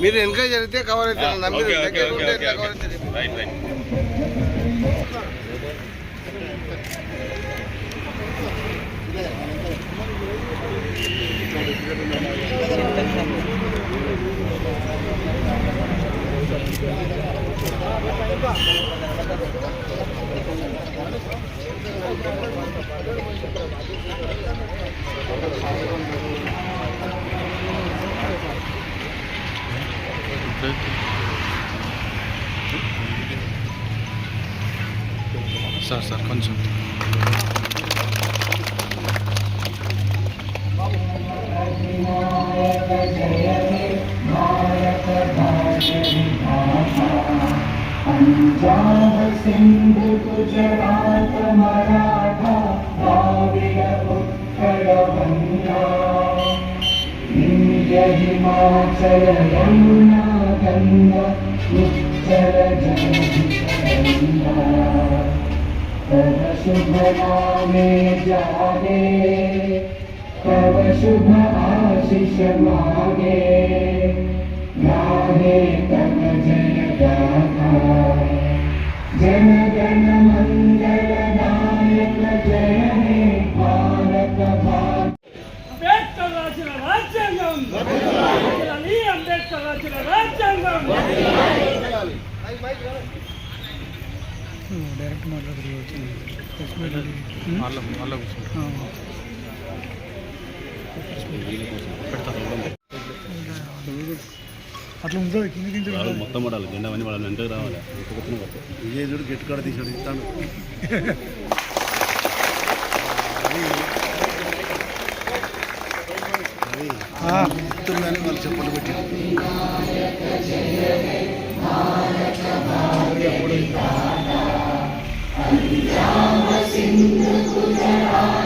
మీరు వెనక జరిగితే కవర్ అవుతారు మీరు దగ్గర ఉంటే ఎట్లా కవర్ రైట్ సార్ సార్ కొంచెం पंजाब सिंध गुजरात मराठा द्राविड उत्कल विंध्य हिमाचल यमुना गंगा उच्चल तव शुभ नामे जागे तव शुभ आशीष मागे गाहे तव जय జన గణ మంగళ నాయక జయనే భారత అంబేద్కర్ రాసిన రాజ్యాంగం అంబేద్కర్ రాసిన రాజ్యాంగం డైరెక్ట్ మాట్లాడుతుంది వాళ్ళ వాళ్ళ కూర్చుంటారు పెడతారు అట్లా ఉంటుంది కింద కింద మొత్తం పడాలి జెండా అవన్నీ పడాలి వెంటకి రావాలి. కొట్టు విజయదుడు గెట్టుకాడ తీసాడు ఇస్తాను. వాళ్ళు చెప్పలు పెట్టారు లోపల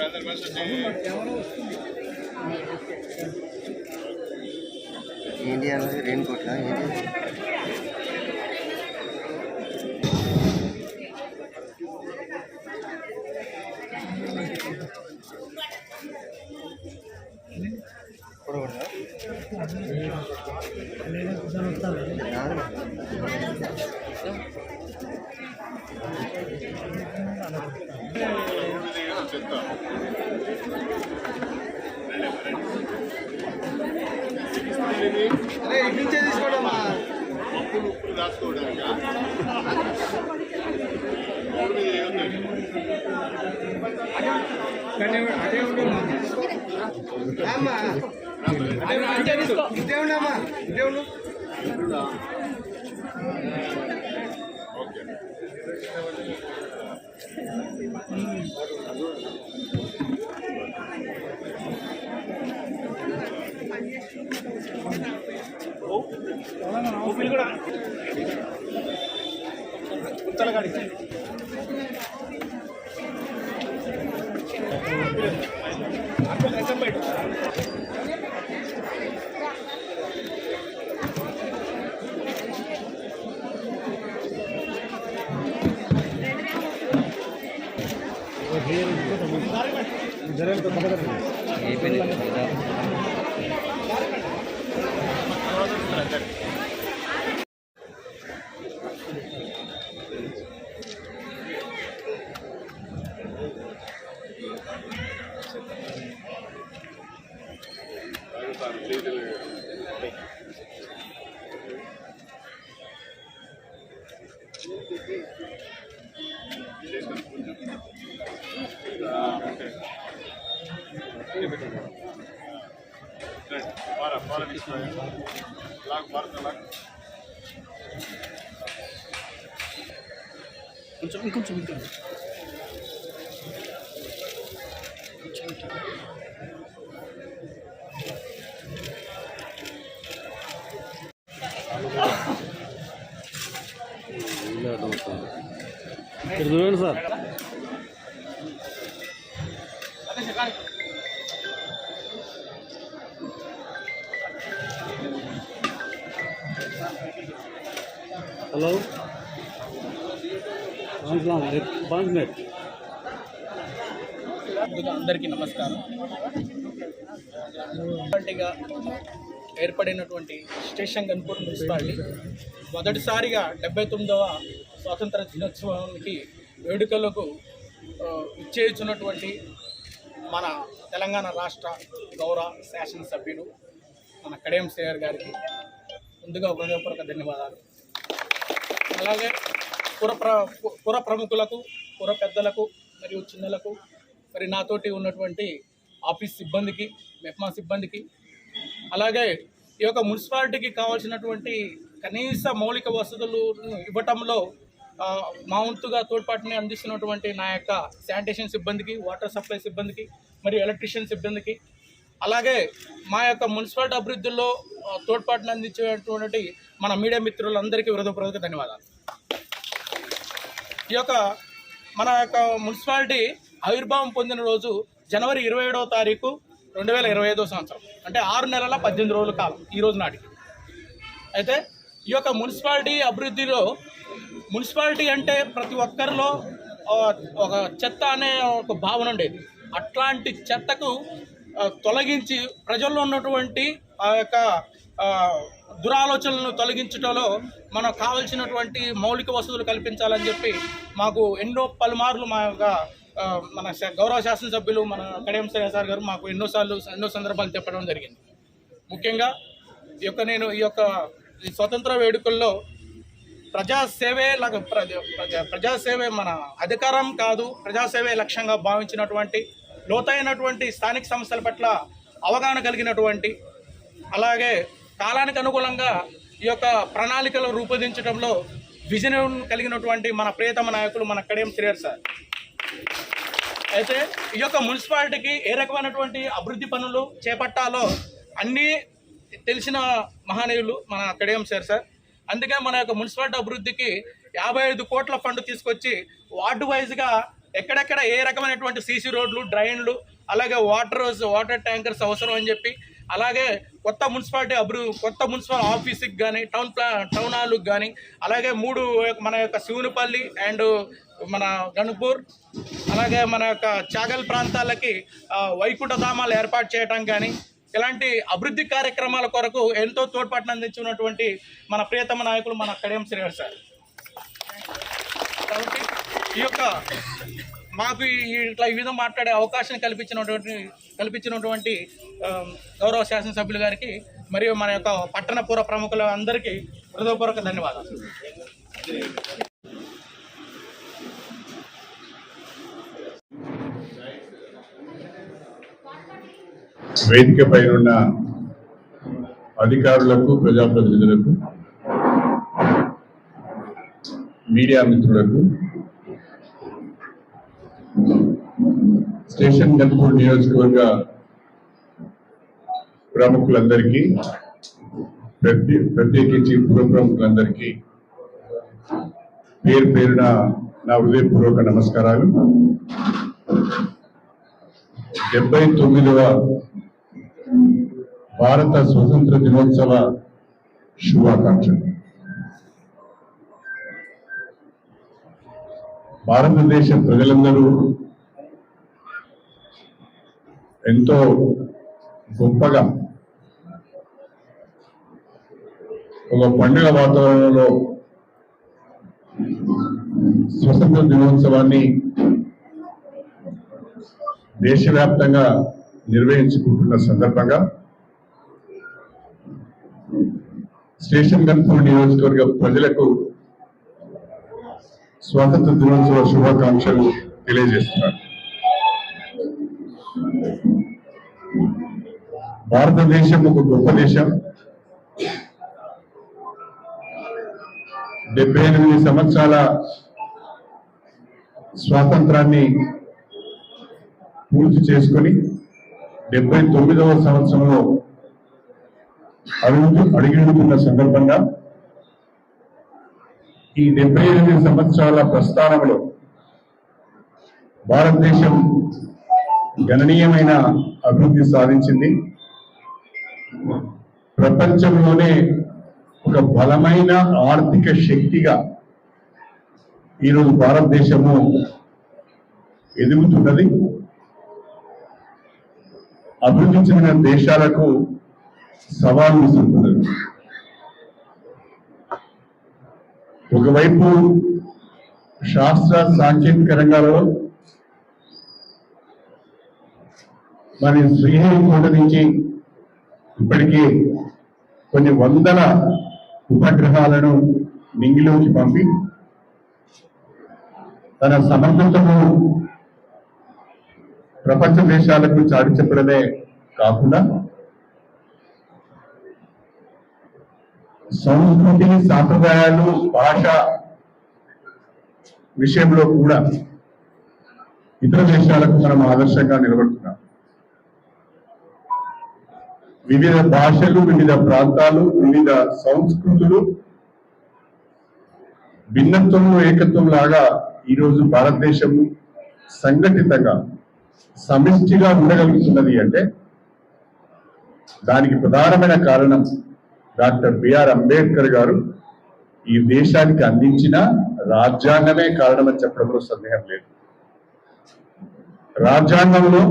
మళ్ళా మీరుంటే కొంచెం ఏంటి? అన్నది రెయిన్ కోట్లా ఏంటి రాసుకోవడానికి అదే ఉండమ్మా అదే ఉండమ్మా ఇదే ఉండు ఓకే మీరు కూడా ఇంకొంచెం ఇంకా అందరికీ నమస్కారం. మున్సిపాలిటీగా ఏర్పడినటువంటి స్టేషన్ గన్పూర్ మున్సిపాలిటీ మొదటిసారిగా డెబ్బై తొమ్మిదవ స్వాతంత్ర దినోత్సవానికి వేడుకలకు ఆ, ఇచ్చేస్తున్నటువంటి మన తెలంగాణ రాష్ట్ర గౌరవ శాసనసభ్యులు మన కడియం సేయర్ గారికి ముందుగా హృదయపూర్వక ధన్యవాదాలు. అలాగే పుర పుర ప్రముఖులకు పుర పెద్దలకు మరియు చిన్నలకు మరి నాతోటి ఉన్నటువంటి ఆఫీస్ సిబ్బందికి మెహ్మా సిబ్బందికి అలాగే ఈ యొక్క మున్సిపాలిటీకి కావాల్సినటువంటి కనీస మౌలిక వసతులు ఇవ్వటంలో మా వంతుగా తోడ్పాటుని అందిస్తున్నటువంటి నా యొక్క శానిటేషన్ సిబ్బందికి వాటర్ సప్లై సిబ్బందికి మరియు ఎలక్ట్రీషియన్ సిబ్బందికి అలాగే మా యొక్క మున్సిపాలిటీ అభివృద్ధిలో ఆ, తోడ్పాటుని అందించేటువంటి మన మీడియా మిత్రులందరికీ హృదయపూర్వక ధన్యవాదాలు. ఈ యొక్క మన యొక్క మున్సిపాలిటీ ఆవిర్భావం పొందిన రోజు జనవరి ఇరవై ఏడవ తారీఖు రెండు వేల ఇరవై ఐదో సంవత్సరం. అంటే ఆరు నెలల పద్దెనిమిది రోజుల కాలం ఈ రోజు నాటికి. అయితే ఈ యొక్క మున్సిపాలిటీ అభివృద్ధిలో మున్సిపాలిటీ అంటే ప్రతి ఒక్కరిలో ఒక చెత్త అనే ఒక భావన ఉండేది. అట్లాంటి చెత్తకు తొలగించి ప్రజల్లో ఉన్నటువంటి ఆ యొక్క దురాలోచనలను తొలగించడంలో మనకు కావలసినటువంటి మౌలిక వసతులు కల్పించాలని చెప్పి మాకు ఎన్నో పలుమార్లు మా యొక్క మన గౌరవ శాసనసభ్యులు మన కడియం సార్ గారు మాకు ఎన్నోసార్లు ఎన్నో సందర్భాలు చెప్పడం జరిగింది. ముఖ్యంగా ఈ యొక్క నేను ఈ యొక్క ఈ స్వతంత్ర వేడుకల్లో ప్రజాసేవే లాగా ప్రజా ప్రజాసేవే మన అధికారం కాదు ప్రజాసేవే లక్ష్యంగా భావించినటువంటి లోతైనటువంటి స్థానిక సమస్యల పట్ల అవగాహన కలిగినటువంటి అలాగే కాలానికి అనుగుణంగా ఈ యొక్క ప్రణాళికలు రూపొందించడంలో విజన్ కలిగినటువంటి మన ప్రియతమ నాయకులు మన కడియం శ్రీయర్ సార్. అయితే ఈ యొక్క మున్సిపాలిటీకి ఏ రకమైనటువంటి అభివృద్ధి పనులు చేపట్టాలో అన్నీ తెలిసిన మహానీయులు మన కడియం సార్ సార్. అందుకే మన యొక్క మున్సిపాలిటీ అభివృద్ధికి యాభై ఐదు కోట్ల ఫండ్ తీసుకొచ్చి వార్డు వైజ్గా ఎక్కడెక్కడ ఏ రకమైనటువంటి సీసీ రోడ్లు డ్రైన్లు అలాగే వాటర్ వాటర్ ట్యాంకర్స్ అవసరం అని చెప్పి అలాగే కొత్త మున్సిపాలిటీ అభివృ కొత్త మున్సిపల్ ఆఫీస్కి కానీ టౌన్ ప్లా టౌన్ హాల్కి కానీ అలాగే మూడు మన యొక్క శివునిపల్లి అండ్ మన గణపూర్ అలాగే మన యొక్క చాగల్ ప్రాంతాలకి ఆ, వైకుంఠ ధామాలు ఏర్పాటు చేయడం కానీ ఇలాంటి అభివృద్ధి కార్యక్రమాల కొరకు ఎంతో తోడ్పాటును అందించినటువంటి మన ప్రియతమ నాయకులు మన కడియం శ్రీహర్ సార్. కాబట్టి ఈ యొక్క మాకు ఇట్లా ఈ విధంగా మాట్లాడే అవకాశం కల్పించినటువంటి కల్పించినటువంటి గౌరవ శాసనసభ్యులు గారికి మరియు మన యొక్క పట్టణ పూర్వ ప్రముఖుల అందరికీ హృదయపూర్వక ధన్యవాదాలు. వేదిక పైన అధికారులకు ప్రజాప్రతినిధులకు మీడియా మిత్రులకు స్టేషన్ గన్పూర్ నియోజకవర్గ ప్రముఖులందరికీ ప్రతి ప్రత్యేకించి పూర్వ ప్రముఖులందరికీ పేరు పేరున నా హృదయపూర్వక నమస్కారాలు. డెబ్బై తొమ్మిదవ భారత స్వతంత్ర దినోత్సవ శుభాకాంక్షలు. భారతదేశ ప్రజలందరూ ఎంతో గొప్పగా ఒక పండుగ వాతావరణంలో స్వతంత్ర దినోత్సవాన్ని దేశవ్యాప్తంగా నిర్వహించుకుంటున్న సందర్భంగా స్టేషన్ కన్ఫర్మ్ నియోజకవర్గ ప్రజలకు స్వాతంత్ర దినోత్సవ శుభాకాంక్షలు తెలియజేస్తున్నారు భారతదేశం ఒక గొప్ప దేశం. డెబ్బై ఎనిమిది సంవత్సరాల స్వాతంత్రాన్ని పూర్తి చేసుకొని డెబ్బై తొమ్మిదవ సంవత్సరంలో అడుగు అడిగిడుతున్న సందర్భంగా ఈ డెబ్బై ఎనిమిది సంవత్సరాల ప్రస్థానంలో భారతదేశం గణనీయమైన అభివృద్ధి సాధించింది. ప్రపంచంలోనే ఒక బలమైన ఆర్థిక శక్తిగా ఈరోజు భారతదేశము ఎదుగుతున్నది. అభివృద్ధి చెందిన దేశాలకు సవాల్ విసురుతున్నది ఒకవైపు శాస్త్ర సాంకేతిక రంగాలలో మరి శ్రీహరికోట నుంచి ఇప్పటికీ కొన్ని వందల ఉపగ్రహాలను మింగిలోకి పంపి తన సమర్థతను ప్రపంచ దేశాలకు చాటి చెప్పడమే కాకుండా సంస్కృతి సాంప్రదాయాలు భాష విషయంలో కూడా ఇతర దేశాలకు మనం ఆదర్శంగా నిలబడుతున్నాం. వివిధ భాషలు వివిధ ప్రాంతాలు వివిధ సంస్కృతులు భిన్నత్వంలో ఏకత్వం లాగా ఈరోజు భారతదేశం సంఘటితంగా సమిష్టిగా ఉండగలుగుతున్నది అంటే దానికి ప్రధానమైన కారణం డాక్టర్ బిఆర్ అంబేద్కర్ గారు ఈ దేశానికి అందించిన రాజ్యాంగమే కారణమని చెప్పడంలో సందేహం లేదు. రాజ్యాంగంలో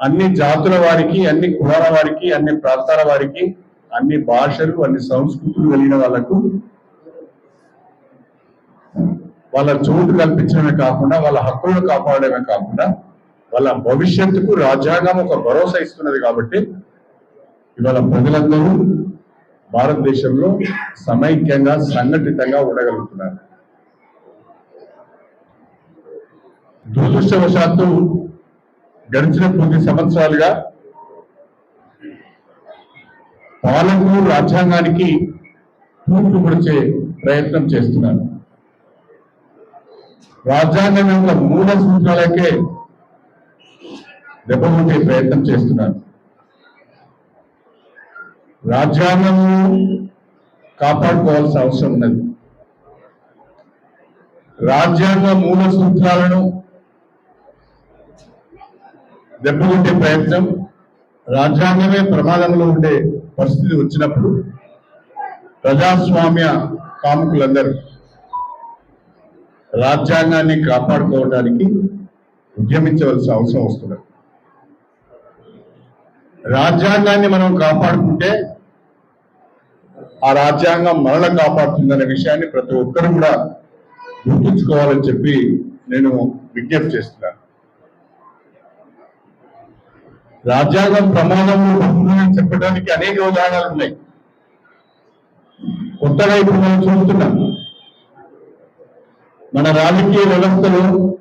అన్ని జాతుల వారికి అన్ని కులాల వారికి అన్ని ప్రాంతాల వారికి అన్ని భాషలు అన్ని సంస్కృతులు కలిగిన వాళ్ళకు వాళ్ళ చోటు కల్పించడమే కాకుండా వాళ్ళ హక్కులను కాపాడమే కాకుండా వాళ్ళ భవిష్యత్తుకు రాజ్యాంగం ఒక భరోసా ఇస్తున్నది కాబట్టి ఇవాళ ప్రజలందరూ భారతదేశంలో సమైక్యంగా సంఘటితంగా ఉండగలుగుతున్నారు. దురదృష్టవశాత్తు గడిచిన కొద్ది సంవత్సరాలుగా పాలకులు రాజ్యాంగానికి తూట్లు పొడిచే ప్రయత్నం చేస్తున్నారు. రాజ్యాంగం యొక్క మూల సూత్రాలకే దెబ్బకొట్టే ప్రయత్నం చేస్తున్నారు. రాజ్యాంగం కాపాడుకోవాల్సిన అవసరం ఉన్నది. రాజ్యాంగ మూల సూత్రాలను దెబ్బకొట్టే ప్రయత్నం రాజ్యాంగమే ప్రమాదంలో ఉండే పరిస్థితి వచ్చినప్పుడు ప్రజాస్వామ్య కాముకులందరూ రాజ్యాంగాన్ని కాపాడుకోవడానికి ఉద్యమించవలసిన అవసరం వస్తున్నది. రాజ్యాంగాన్ని మనం కాపాడుకుంటే ఆ రాజ్యాంగం మనల్ని కాపాడుతుందనే విషయాన్ని ప్రతి ఒక్కరు కూడా గుర్తుంచుకోవాలని చెప్పి నేను విజ్ఞప్తి చేస్తున్నాను. రాజ్యాంగం ప్రమాదం ఉంటుందని చెప్పడానికి అనేక ఉదాహరణలు ఉన్నాయి. కొత్తగా ఇప్పుడు మనం చూస్తున్నాం. మన రాజకీయ వ్యవస్థలు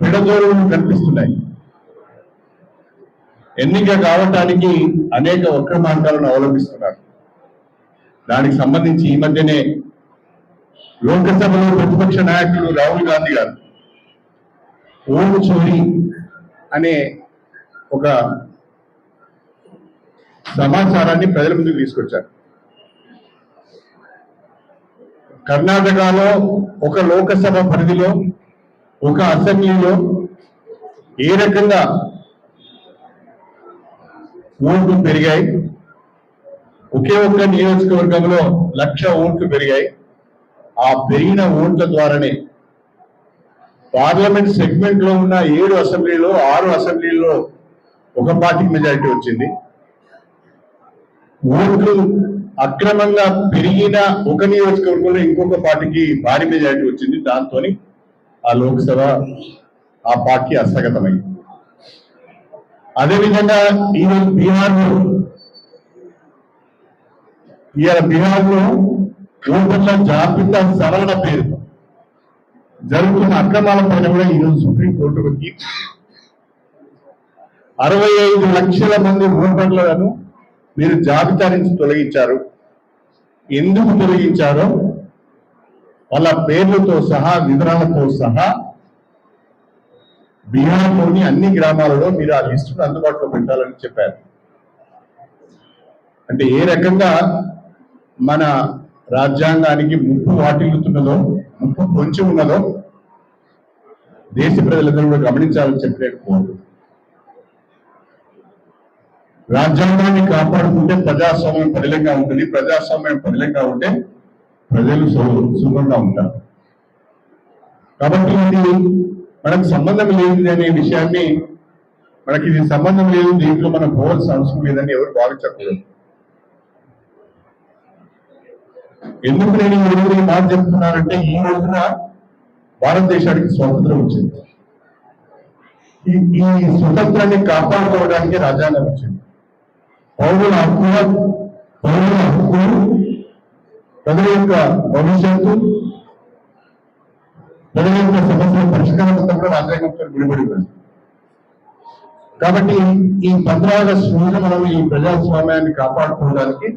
పిడదోరులు కనిపిస్తున్నాయి. ఎన్నిక కావటానికి అనేక వక్ర మార్గాలను అవలంబిస్తున్నారు. దానికి సంబంధించి ఈ మధ్యనే లోకసభలో ప్రతిపక్ష నాయకులు రాహుల్ గాంధీ గారు ఓటు చోరీ అనే ఒక సమాచారాన్ని ప్రజల ముందుకు తీసుకొచ్చారు. కర్ణాటకలో ఒక లోకసభ పరిధిలో ఒక అసెంబ్లీలో ఏ రకంగా ఓట్లు పెరిగాయి? ఒకే ఒక్క నియోజకవర్గంలో లక్ష ఓట్లు పెరిగాయి. ఆ పెరిగిన ఓట్ల ద్వారానే పార్లమెంట్ సెగ్మెంట్లో ఉన్న ఏడు అసెంబ్లీలో ఆరు అసెంబ్లీలో ఒక పార్టీకి మెజారిటీ వచ్చింది. ఓట్లు అక్రమంగా పెరిగిన ఒక నియోజకవర్గంలో ఇంకొక పార్టీకి భారీ మెజారిటీ వచ్చింది. దాంతో ఆ లోక్సభ ఆ పార్టీ హస్తగతమైంది అదేవిధంగా ఈరోజు బీహార్లో ఇవాళ బీహార్లో ఓటర్ల జాబితా సవరణ పేరు. జరుగుతున్న అక్రమాల పైన కూడా ఈరోజు సుప్రీంకోర్టు వచ్చి అరవై ఐదు లక్షల మంది ఓటర్లను మీరు జాబితా నుంచి తొలగించారు. ఎందుకు తొలగించారో వాళ్ళ పేర్లతో సహా వివరాలతో సహా బీహార్లోని అన్ని గ్రామాలలో మీరు ఆ లిస్టును అందుబాటులో పెట్టాలని చెప్పారు. అంటే ఏ రకంగా మన రాజ్యాంగానికి ముప్పు వాటిల్లుతున్నదో ముప్పు పొంచి ఉన్నదో దేశ ప్రజలందరూ కూడా గమనించాలని చెప్పలేకపోవడం రాజ్యాంగాన్ని కాపాడుకుంటే ప్రజాస్వామ్యం పదిలంగా ఉంటుంది ప్రజాస్వామ్యం పదిలంగా ఉంటే ప్రజలు సుఖంగా ఉంటారు. కాబట్టి ఇది మనకు సంబంధం లేదు అనే విషయాన్ని మనకి ఇది సంబంధం లేదు దీంట్లో మనం పోవాల్సిన అవసరం లేదని ఎవరు భావించకూడదు. ఎందుకు నేను ఈ రోజు మాట చెప్తున్నానంటే ఈ రోజున భారతదేశానికి స్వాతంత్రం వచ్చింది. ఈ స్వతంత్రాన్ని కాపాడుకోవడానికి రాజ్యాంగం వచ్చింది. పౌరుల హక్కుల పౌరుల హక్కులు ప్రజల యొక్క భవిష్యత్తు ప్రజల యొక్క సమస్యల పరిష్కారం కూడా రాజ్యాంగంతో ముడిపడి కాబట్టి ఈ పంద్రా ఆగస్టు రోజు మనం ఈ ప్రజాస్వామ్యాన్ని కాపాడుకోవడానికి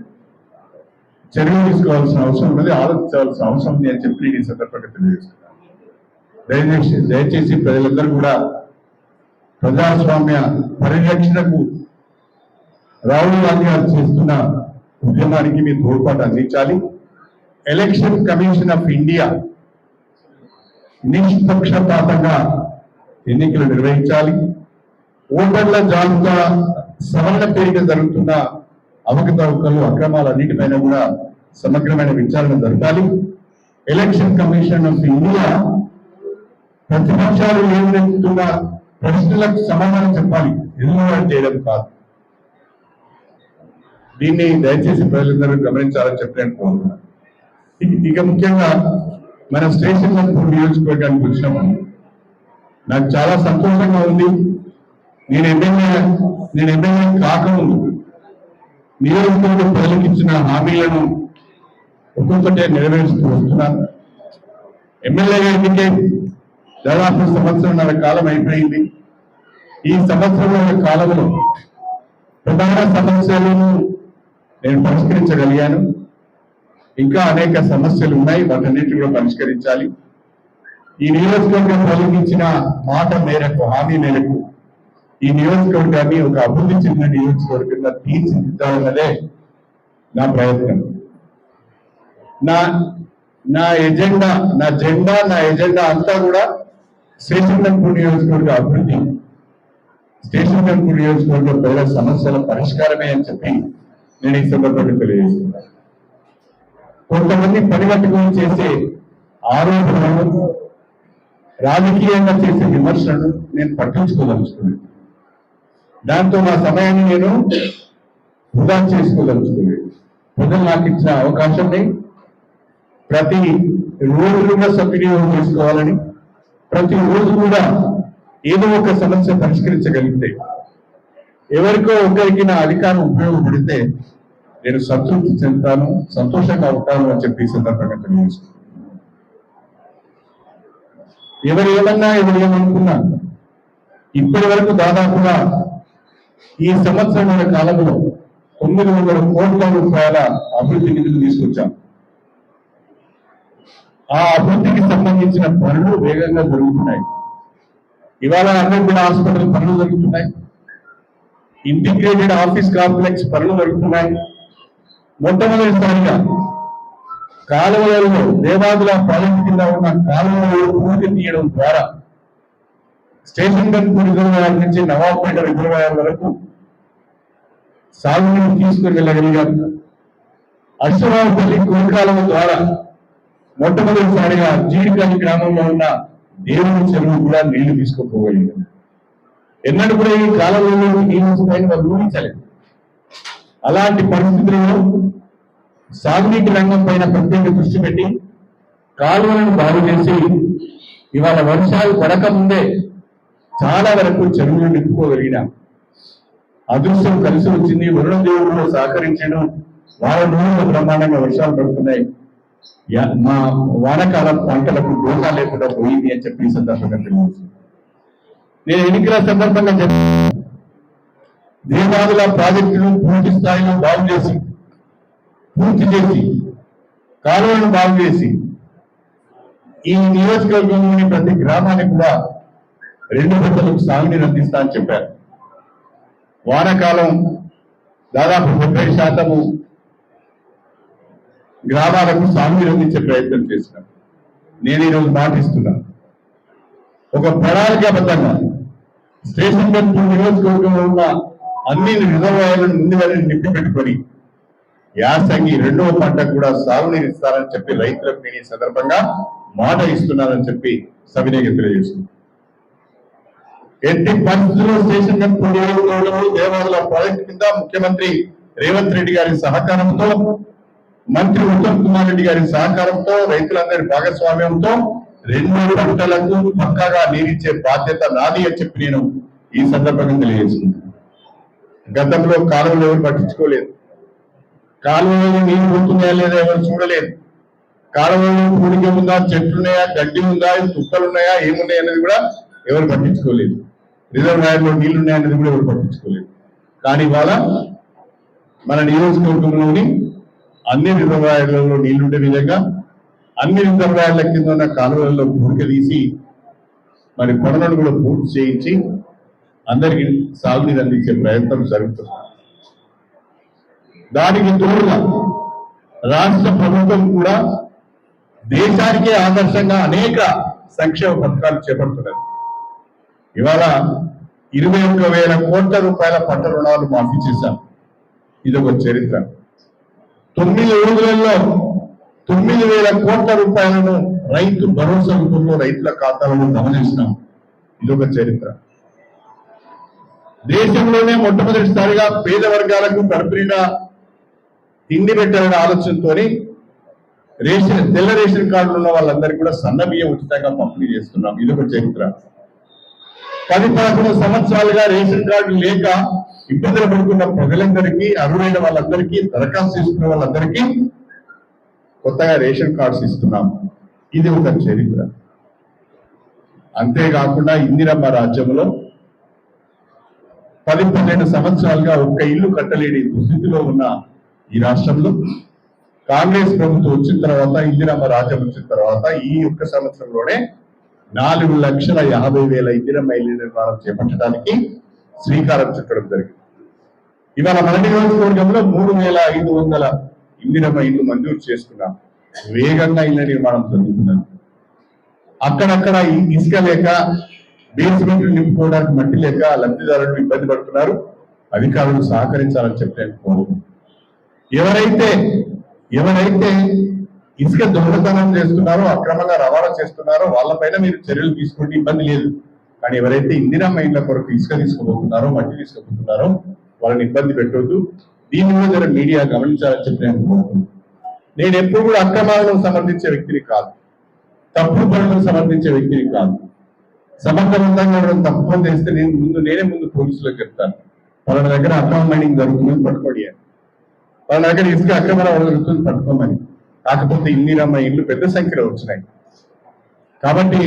చర్యలు తీసుకోవాల్సిన అవసరం ఉన్నది ఆలోచించాల్సిన అవసరం ఉంది అని చెప్పి నేను ఈ సందర్భంగా తెలియజేస్తున్నాను. దయచేసి దయచేసి ప్రజలందరూ కూడా ప్రజాస్వామ్య పరిరక్షణకు రాహుల్ గాంధీ గారు చేస్తున్న ఉద్యమానికి మీ తోడ్పాటు అందించాలి. ఎలక్షన్ కమిషన్ ఆఫ్ ఇండియా నిష్పక్షపాతంగా ఎన్నికలు నిర్వహించాలి. ఓటర్ల జాబితా సవరణ పేరిట జరుగుతున్న అవకతవకలు అక్రమాలన్నిటిపైన కూడా సమగ్రమైన విచారణ జరగాలి ఎలక్షన్ కమిషన్ ఆఫ్ ఇండియా ప్రతిపక్షాలు ఏమిటంటున్న ప్రశ్నలకు సమాధానం చెప్పాలి. ఎదురు చేయడం కాదు? దీన్ని దయచేసి ప్రజలందరూ గమనించాలని చెప్పలేను కోరుతున్నాను. ఇక- ఇక ముఖ్యంగా మన స్టేషన్ నియోజకవర్గానికి వచ్చినప్పుడు నాకు చాలా సంతోషంగా ఉంది. నేను ఎమ్మెల్యే నేను ఎమ్మెల్యే కాకముందు నియోజకవర్గ ప్రజలకు ఇచ్చిన హామీలను ఒక్కొక్కటే నెరవేరుస్తూ వస్తున్నాను ఎమ్మెల్యేగా ఎన్నికే దాదాపు సంవత్సరంన్నర కాలం అయిపోయింది. ఈ సంవత్సరంన్నర కాలంలో ప్రధాన సమస్యలను నేను పరిష్కరించగలిగాను. ఇంకా అనేక సమస్యలు ఉన్నాయి వాటన్నిటి కూడా పరిష్కరించాలి. ఈ నియోజకవర్గం ప్రయోగించిన మాట మేరకు హామీ మేరకు ఈ నియోజకవర్గాన్ని ఒక అభివృద్ధి చెందిన నియోజకవర్గంగా తీర్చిదిద్దాలన్నదే నా ప్రయత్నం. నా నా ఎజెండా నా జెండా నా ఎజెండా అంతా కూడా స్టేషన్ గన్పూర్ నియోజకవర్గ అభివృద్ధి. స్టేషన్ గన్పూర్ నియోజకవర్గ ప్రజల సమస్యల పరిష్కారమే అని చెప్పి నేను ఈ సందర్భంగా తెలియజేస్తున్నాను. కొంతమంది పరివర్తకం చేసే ఆరోపణలు రాజకీయంగా చేసే విమర్శలను నేను పట్టించుకోదలుచుకున్నాను. దాంతో నా సమయాన్ని నేను వృధా చేసుకోదలుచుకున్నాను. ప్రజలు నాకు ఇచ్చిన అవకాశాన్ని ప్రతి రోజు కూడా సద్వినియోగం చేసుకోవాలని ప్రతి రోజు కూడా ఏదో ఒక సమస్య పరిష్కరించగలిగితే ఎవరికో ఒకరికి నా అధికారం ఉపయోగపడితే నేను సంతృప్తి చెందుతాను సంతోషంగా ఉంటాను అని చెప్పి సందర్భంగా తెలియజేస్తున్నాను. ఎవరు ఏమన్నా ఎవరు ఏమనుకున్నా ఇప్పటి వరకు దాదాపుగా ఈ సంవత్సరమైన కాలంలో తొమ్మిది వందల కోట్ల రూపాయల అభివృద్ధి నిధులు తీసుకొచ్చాం. ఆ అభివృద్ధికి సంబంధించిన పనులు వేగంగా జరుగుతున్నాయి. ఇవాళ అన్నగూడ హాస్పిటల్ పనులు జరుగుతున్నాయి. ఇంటిగ్రేటెడ్ ఆఫీస్ కాంప్లెక్స్ పనులు జరుగుతున్నాయి. మొట్టమొదటిసారిగా కాలువలలో దేవాదుల ప్రాజెక్టు కింద ఉన్న కాలువలలో పూర్తి తీయడం ద్వారా స్టేషన్ గన్పూర్ రిజర్వాయర్ నుంచి నవాబ్పేట రిజర్వాయర్ వరకు సాగునీరు తీసుకుని వెళ్ళగలిగారు అశ్వరావుపల్లి కోరికాలం ద్వారా మొట్టమొదటిసారిగా జీడిపల్లి గ్రామంలో ఉన్న దేవుని చెరువు కూడా నీళ్ళు తీసుకుపోగలిగారు ఎన్నడూ కూడా ఈ కాలంలో నీళ్ళు వస్తాయని వాళ్ళు ఊహించలేదు. అలాంటి పరిస్థితుల్లో సాగునీటి రంగం పైన ప్రత్యేక దృష్టి పెట్టి కాలువలను బాగు చేసి ఇవాళ వర్షాలు పడకముందే చాలా వరకు చెరువులు నింపుకోగలిగినాం. అదృష్టం కలిసి వచ్చింది. వరుణ దేవుడు సహకరించడం వారం రోజులు బ్రహ్మాండంగా వర్షాలు పడుతున్నాయి. మా వానకాలం పంటలకు దోషాలు లేకుండా పోయింది అని చెప్పి సందర్భంగా నేను ఎన్నికల సందర్భంగా చెప్పి దేవాదుల ప్రాజెక్టును పూర్తి స్థాయిలో బాగు చేసి పూర్తి చేసి కాలువలను బాగు చేసి ఈ నియోజకవర్గంలోని ప్రతి గ్రామానికి కూడా రెండు గంటలకు సాగునీరు అందిస్తా అని చెప్పారు. వానాకాలం దాదాపు ముప్పై శాతము గ్రామాలకు సాగునీరు అందించే ప్రయత్నం చేసినాం. నేను ఈరోజు మాటిస్తున్నాను ఒక ప్రణాళికాబద్ధంగా స్టేషన్ గంటూ నియోజకవర్గంలో ఉన్న అన్ని రిజర్వాయర్లను ముందు వారిని నింపి పెట్టుకొని యాసంగి రెండవ పంటకు కూడా సాగునీరు ఇస్తారని చెప్పి రైతులకు నేను ఈ సందర్భంగా మాట ఇస్తున్నానని చెప్పి సవినయంగా తెలియజేస్తున్నాను. ఎట్టి పరిస్థితుల్లో స్టేషన్ గంటూ నియోజకవర్గంలో దేవాలయ ప్రాజెక్టు కింద ముఖ్యమంత్రి రేవంత్ రెడ్డి గారి సహకారంతో మంత్రి ఉత్తమ్ కుమార్ రెడ్డి గారి సహకారంతో రైతులందరి భాగస్వామ్యంతో రెండు పంటలకు పక్కాగా నీరిచ్చే బాధ్యత నాది అని చెప్పి నేను ఈ సందర్భంగా తెలియజేసింది గతంలో కాలువలు ఎవరు పట్టించుకోలేదు. కాలువలో నీరు పోతున్నాయా లేదా ఎవరు చూడలేదు. కాలువలో పూడిక ఉందా చెట్లున్నాయా గడ్డి ఉందా తుప్పలు ఉన్నాయా ఏమున్నాయి అనేది కూడా ఎవరు పట్టించుకోలేదు. రిజర్వాయర్లో నీళ్ళున్నాయన్నది కూడా ఎవరు పట్టించుకోలేదు. కానీ ఇవాళ మన నియోజకవర్గంలోని అన్ని రిజర్వాయర్లలో నీళ్ళుండే విధంగా అన్ని రిజర్వాయర్ల కింద ఉన్న కాలువలలో పూడిక తీసి మరి పనులను కూడా పూర్తి చేయించి అందరికి సాగునీరు అందించే ప్రయత్నం జరుగుతుంది. దానికి తోడుగా రాష్ట్ర ప్రభుత్వం కూడా దేశానికే ఆదర్శంగా అనేక సంక్షేమ పథకాలు చేపడుతున్నారు ఇవాళ ఇరవై ఒక్క వేల కోట్ల రూపాయల పంట రుణాలు మాఫీ చేశాం ఇది ఒక చరిత్ర. తొమ్మిది రోజులలో తొమ్మిది వేల కోట్ల రూపాయలను రైతు భరోసా రూపంలో రైతుల ఖాతాలను జమ చేసినాం. ఇది ఒక చరిత్ర. దేశంలోనే మొట్టమొదటిసారిగా పేద వర్గాలకు కడుపునిండా తిండి పెట్టాలనే ఆలోచనతో రేషన్ తెల్ల రేషన్ కార్డులు ఉన్న వాళ్ళందరికీ కూడా సన్న బియ్యం ఉచితంగా పంపిణీ చేస్తున్నాం. ఇది ఒక చరిత్ర. పది పదకొండు సంవత్సరాలుగా రేషన్ కార్డు లేక ఇబ్బందులు పడుతున్న ప్రజలందరికీ అర్హులైన వాళ్ళందరికీ దరఖాస్తు చేసుకున్న వాళ్ళందరికీ కొత్తగా రేషన్ కార్డ్స్ ఇస్తున్నాం. ఇది ఒక చరిత్ర. అంతేకాకుండా ఇందిరమ్మ రాజ్యంలో పది పన్నెండు సంవత్సరాలుగా ఒక్క ఇల్లు కట్టలేని దుస్థితిలో ఉన్న ఈ రాష్ట్రంలో కాంగ్రెస్ ప్రభుత్వం వచ్చిన తర్వాత ఇందిరమ్మ రాజ్యం వచ్చిన తర్వాత ఈ ఒక్క సంవత్సరంలోనే నాలుగు లక్షల యాభై వేల ఇందిర ఇల్లు నిర్మాణం చేపట్టడానికి శ్రీకారం చుట్టడం జరిగింది. ఇవాళ మన నియోజకవర్గంలో మూడు వేల ఐదు వందల ఇందిరమ్మ ఇల్లు మంజూరు చేసుకున్నాం. వేగంగా ఇళ్ళ నిర్మాణం జరుగుతున్నది. అక్కడక్కడ ఇసుక లేక బేస్మెంట్ నింపుకోవడానికి మట్టి లేక లబ్ధిదారులు ఇబ్బంది పడుతున్నారు. అధికారులు సహకరించాలని చెప్పి కోరుకుంటున్నాను. ఎవరైతే ఎవరైతే ఇసుక దొంగతనం చేస్తున్నారో అక్రమంగా రవాణా చేస్తున్నారో వాళ్ళపైన మీరు చర్యలు తీసుకుంటే ఇబ్బంది లేదు. కానీ ఎవరైతే ఇందిరమ్మ మైండ్ల కొరకు ఇసుక తీసుకుపోతున్నారో మట్టి తీసుకుపోతున్నారో వాళ్ళని ఇబ్బంది పెట్టొద్దు. దీని మీద జర మీడియా గమనించాలని చెప్పి నేను నేను ఎప్పుడు కూడా అక్రమాలను సమర్థించే వ్యక్తిని కాదు. తప్పుడు పనులను సమర్థించే వ్యక్తిని కాదు. సమర్థవంతంగా తప్పు పని చేస్తే నేను ముందు నేనే ముందు పోలీసులకు చెప్తాను. వాళ్ళ దగ్గర అక్రమ మైనింగ్ జరుగుతుందని పట్టుకోడి వాళ్ళ దగ్గర ఇసుక అక్రమ జరుగుతుంది పట్టుకోమని. కాకపోతే ఇందిరమ్మ ఇల్లు పెద్ద సంఖ్యలో వచ్చినాయి. కాబట్టి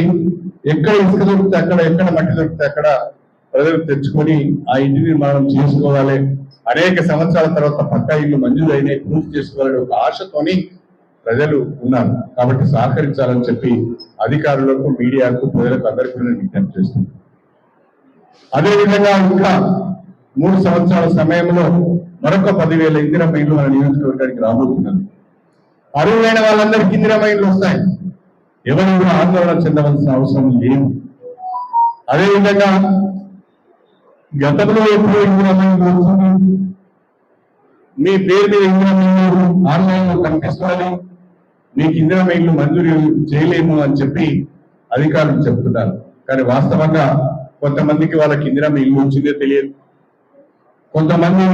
ఎక్కడ ఇసుక దొరికితే అక్కడ ఎక్కడ మట్టి దొరికితే అక్కడ ప్రజలు తెచ్చుకొని ఆ ఇంటి నిర్మాణం చేసుకోవాలి. అనేక సంవత్సరాల తర్వాత పక్కా ఇల్లు మంజూరు అయినాయి పూర్తి చేసుకోవాలని ఒక ఆశతోని ప్రజలు ఉన్నారు. కాబట్టి సహకరించాలని చెప్పి అధికారులకు మీడియాకు ప్రజలకు అందరికీ నేను విజ్ఞప్తి చేస్తున్నాను. అదేవిధంగా ఇంకా మూడు సంవత్సరాల సమయంలో మరొక పదివేల ఇందిరమ్మ ఇల్లు మన నియోజకవర్గానికి రాబోతున్నది. అరువులైన వాళ్ళందరికీ ఇందిరమ్మ వస్తాయి. ఎవరు కూడా ఆందోళన చెందవలసిన అవసరం లేదు. అదేవిధంగా గతంలో ఎప్పుడు ఇందిరమ్మ వస్తుంది మీ పేరు మీద ఇందిరమ్మ ఇల్లు ఆన్లైన్లో కనిపిస్తున్నది మీకు ఇందిరమ్మ మంజూరు చేయలేము అని చెప్పి అధికారులు చెప్తున్నారు. కానీ వాస్తవంగా కొంతమందికి వాళ్ళకి ఇందిరమ్మ ఇల్లు వచ్చిందే తెలియదు. కొంతమంది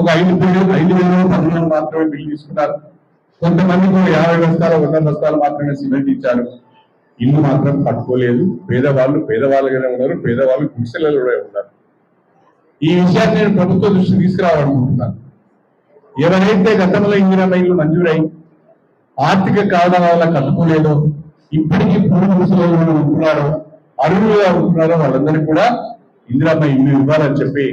ఒక ఐదు పేరు ఐదు వేలు పదివేలు మాత్రమే బిల్లు తీసుకున్నారు కొంతమందికి యాభై బస్తాలు వంద బస్తాలు మాత్రమే సిమెంట్ ఇచ్చారు. ఇల్లు మాత్రం కట్టుకోలేదు పేదవాళ్ళు పేదవాళ్ళుగానే ఉన్నారు. పేదవాళ్ళు గుడిసెలలో కూడా ఉన్నారు. ఈ విషయాన్ని నేను ప్రభుత్వ దృష్టి తీసుకురావాలనుకుంటున్నాను. ఎవరైతే గతంలో ఇందిరమ్మ ఇల్లు మంజూరై ఆర్థిక కారణాల వల్ల కట్టుకోలేదో ఇప్పటికీ పూర్వ దిశలో ఉంటున్నారో అరువులుగా ఉంటున్నారో వాళ్ళందరినీ కూడా ఇందిరమ్మ ఇల్లు ఇవ్వాలని చెప్పి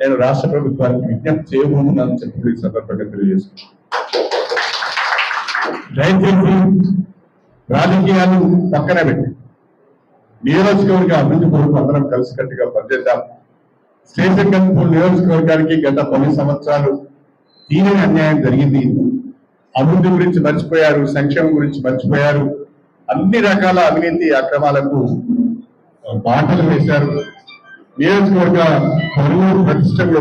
నేను రాష్ట్ర ప్రభుత్వానికి విజ్ఞప్తి చేయబోతున్నానని చెప్పి సందర్భంగా తెలియజేస్తున్నాను. దయచేసి రాజకీయాలు పక్కన పెట్టి. నియోజకవర్గ అభివృద్ధి కొరకు అందరం కలిసికట్టుగా పనిచేద్దాం. స్టేషన్ కన్పూర్ నియోజకవర్గానికి గత పది సంవత్సరాలు తీరని అన్యాయం జరిగింది. అభివృద్ధి గురించి మర్చిపోయారు సంక్షేమం గురించి మర్చిపోయారు. అన్ని రకాల అవినీతి అక్రమాలకు బాటలు వేశారు. నియోజకవర్గ పరువు ప్రతిష్టలు